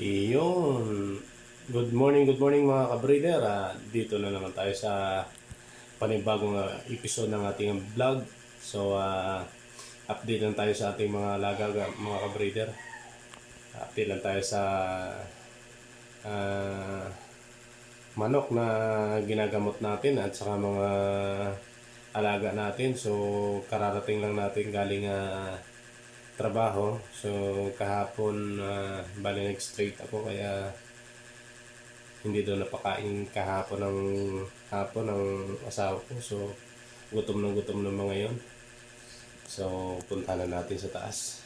Iyon. Good morning, good morning mga kabreeder. Ah, dito na naman tayo sa panibagong ah, episode ng ating vlog. So, ah, update lang tayo sa ating mga alaga mga kabreeder. Update lang tayo sa ah, manok na ginagamot natin at saka mga alaga natin. So, kararating lang natin galing ah, trabaho. So, kahapon, uh, bali nag-straight ako kaya hindi doon napakain kahapon ng hapon ng asawa ko. So, gutom na gutom na mga yon. So, punta na natin sa taas.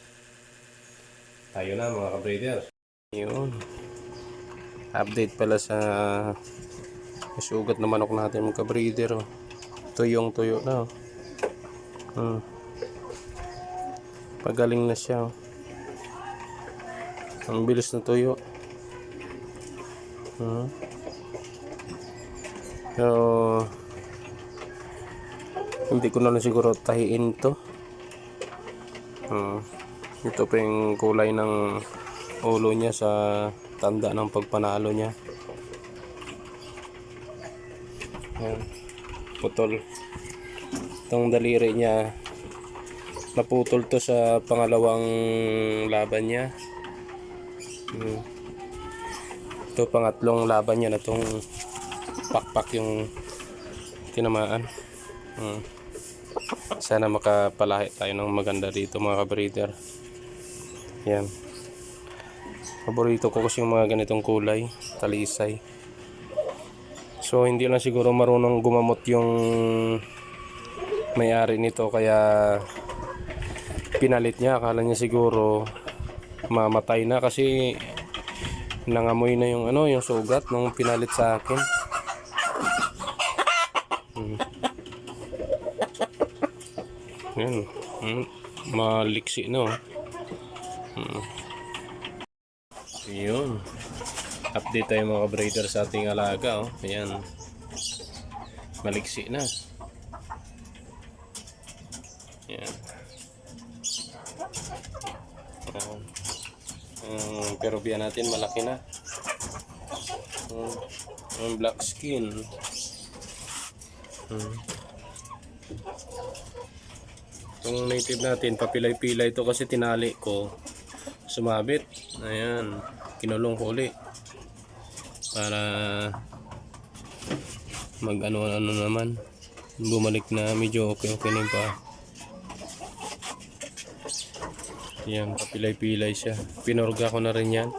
Tayo na mga ka-breeder. Yun. Update pala sa sugat na manok natin mga ka-breeder. Oh. Tuyong tuyo na. Oh. Hmm. Pagaling na siya. Ang bilis na tuyo. Hmm. So, hindi ko na lang siguro tahiin to. Hmm. Ito pa yung kulay ng ulo niya sa tanda ng pagpanalo niya. Ayan. Putol. Itong daliri niya naputol to sa pangalawang laban niya. Hmm. Ito pangatlong laban niya na tong pakpak yung tinamaan. Hmm. Sana makapalahi tayo ng maganda dito mga kabreeder. Yan. Paborito ko kasi yung mga ganitong kulay, talisay. So hindi lang siguro marunong gumamot yung may-ari nito kaya pinalit niya akala niya siguro mamatay na kasi nangamoy na yung ano yung sugat nung pinalit sa akin hmm. yan hmm. maliksi no hmm. yun update tayo mga breeder sa ating alaga oh. ayan maliksi na yan Um, pero biyan natin malaki na. Um, yung black skin. Um. Itong native natin, papilay-pilay ito kasi tinali ko. Sumabit. Ayan. Kinulong ko uli. Para mag ano ano naman. Bumalik na medyo okay-okay na yung pa. Yan, kapilay-pilay siya. Pinorga ko na rin yan.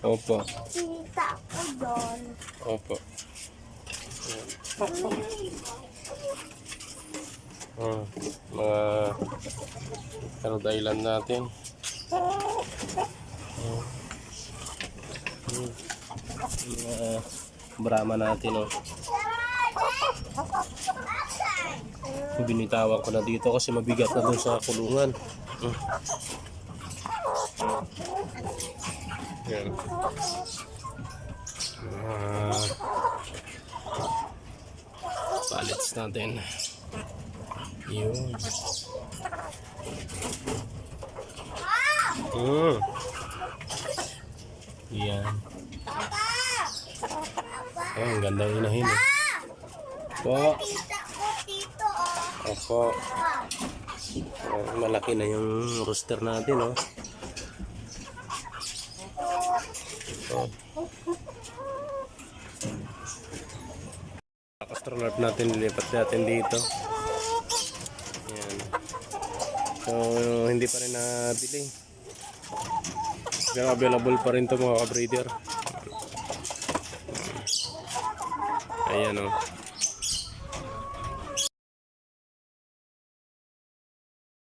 Opo. Kita ko doon. Opo. Ah, mga Rhode Island natin. Ah. Hmm. Mga Brahma natin, oh. Binitawan ko na dito kasi mabigat na dun sa kulungan. Hmm. Yan. Ah, pallets natin. Yun. Mm. Yan. Oh, ang ganda inahin. eh. Po. Oh. Opo. Malaki na yung rooster natin, oh. Oh. Astronaut natin, nilipat natin dito. Yan. So, hindi pa rin nabili. Pero available pa rin to mga ka-breeder. Ayan, oh.